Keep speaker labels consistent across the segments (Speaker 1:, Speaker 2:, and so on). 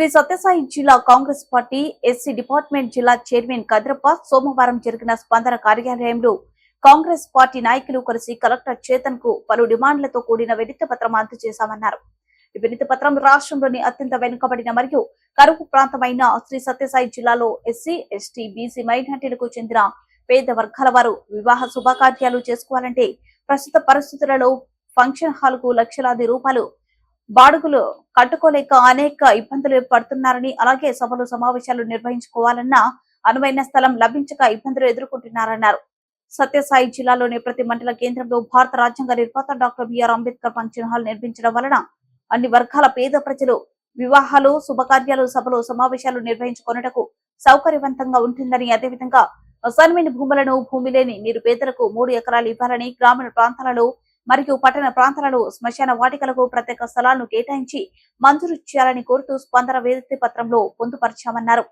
Speaker 1: శ్రీ సత్యసాయి జిల్లా Congress party SC department జిల్లా chairman Kadrappa సోమవారం జరిగిన స్పందన కార్యాలయంలో కాంగ్రెస్ పార్టీ నాయకులు కలిసి కలెక్టర్ చేతన్కు పలు డిమాండ్లతో కూడిన వినతి పత్రం అందజేశామన్నారు. ఈ వినతి పత్రం రాష్ట్రంలోని అత్యంత వెనుకబడిన మరియు కరువు ప్రాంతమైన శ్రీ సత్యసాయి జిల్లాలో ఎస్సీ ఎస్టీ బీసీ మైనార్టీలకు చెందిన పేద వర్గాల వారు వివాహ శుభకార్యాలు చేసుకోవాలంటే ప్రస్తుత పరిస్థితులలో ఫంక్షన్ హాల్కు లక్షలాది రూపాయలు బాడుగులు కట్టుకోలేక అనేక ఇబ్బందులు పడుతున్నారని అలాగే సభలు సమావేశాలు నిర్వహించుకోవాలన్నా అనువైన స్థలం లభించక ఇబ్బందులు ఎదుర్కొంటున్నారన్నారు. సత్యసాయి జిల్లాలోని ప్రతి మండల కేంద్రంలో భారత రాజ్యాంగ నిర్మాత doctor BR Ambedkar function hall నిర్మించడం వలన అన్ని వర్గాల పేద ప్రజలు వివాహాలు శుభకార్యాలు సభలు సమావేశాలు నిర్వహించుకొనుటకు సౌకర్యవంతంగా ఉంటుందని అదేవిధంగా అసైన్మెంట్ భూములను భూమి లేని నిరుపేదలకు మూడు ఎకరాలు ఇవ్వాలని గ్రామీణ ప్రాంతాలలో మరియు పట్టణ ప్రాంతాలలో శ్మశాన వాటికలకు ప్రత్యేక స్థలాలను కేటాయించి మంజూరు చేయాలని కోరుతూ స్పందన వేదిక పత్రంలో పొందుపరిచామన్నారు.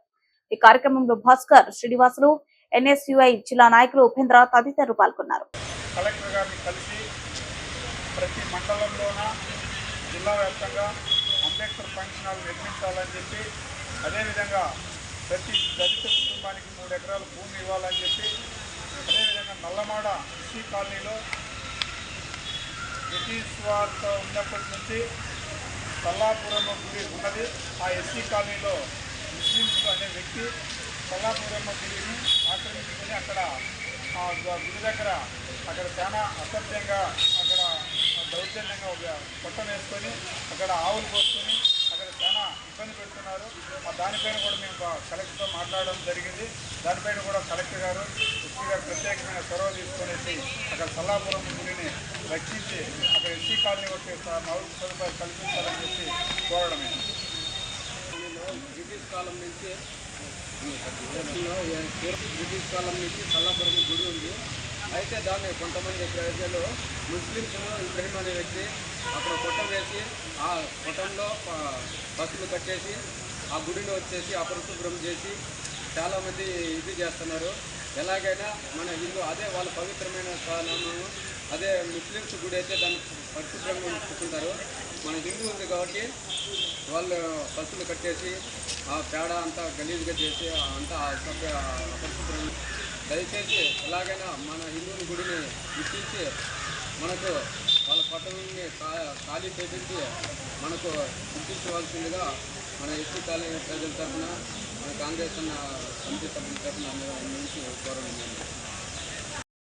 Speaker 1: ఈ కార్యక్రమంలో భాస్కర్ శ్రీనివాసులు ఎన్ఎస్యుఐ జిల్లా నాయకులు ఉపేంద్ర తదితరులు పాల్గొన్నారు.
Speaker 2: కలెక్టర్ గారిని కలిసి ప్రతి మండలంలోన జిల్లా వ్యాప్తంగా అంబేద్కర్ ఫంక్షన్ హాల్ నిర్మించాలని చెప్పి అదేవిధంగా ప్రతి దళిత కుటుంబానికి మూడు ఎకరాల భూమి ఇవ్వాలని చెప్పి అదేవిధంగా నల్లమాడ ఎస్సీ కాలనీలో బ్రిటిష్ వారితో ఉన్నప్పటి నుంచి కల్లాపురం గుడి ఉన్నది. ఆ ఎస్సీ కాలనీలో ముస్లిమ్స్ అనే వ్యక్తి సల్లాపురమ్మ గుడిని ఆక్రమించుకొని అక్కడ ఆ గుడి దగ్గర అక్కడ చాలా అసభ్యంగా అక్కడ దౌర్జన్యంగా ఒక కొట్టం వేసుకొని అక్కడ ఆవులు పోసుకొని అక్కడ చాలా ఇబ్బంది పెడుతున్నారు. ఆ దానిపైన కూడా మేము కలెక్టర్తో మాట్లాడడం జరిగింది. దానిపైన కూడా కలెక్టర్ గారు ఎస్పీ గారు ప్రత్యేకమైన చొరవ తీసుకునేసి అక్కడ సల్లాపురం గుడిని రక్షించి అక్కడ ఎస్సీ కాలనీ వచ్చే మౌలిక సదుపాయాలు కల్పించాలని చెప్పి కోరడమే.
Speaker 3: బ్రిటిష్ కాలం నుంచి బ్రిటిష్ కాలం నుంచి సల్లాపురం గుడి ఉంది. అయితే దాన్ని కొంతమంది ప్రజలు ముస్లిమ్స్ ఇబ్రహీం అనే వ్యక్తి అక్కడ కొట్టం వేసి ఆ కొట్టంలో బస్సులు కట్టేసి ఆ గుడిని వచ్చేసి అపరిశుభ్రం చేసి చాలామంది ఇది చేస్తున్నారు. ఎలాగైనా మన హిందూ అదే వాళ్ళ పవిత్రమైన స్థానము అదే ముస్లిమ్స్ గుడి అయితే దాన్ని పరిశుభ్రంగా ఉంచుకుంటారు. మన హిందూ ఉంది కాబట్టి వాళ్ళు పసులు కట్టేసి ఆ పేడ అంతా గలీజ్గా చేసి అంతా అసభ్య అపరిశుభ్రం దయచేసి ఎలాగైనా మన హిందువుని గుడిని గుర్తించి మనకు వాళ్ళ పట్టణాన్ని ఖాళీ చేపించి మనకు గుర్తించవలసిందిగా మన ఎస్సీ కాలనీ ప్రజల తరఫున మన కాంగ్రెస్ అన్న సమితి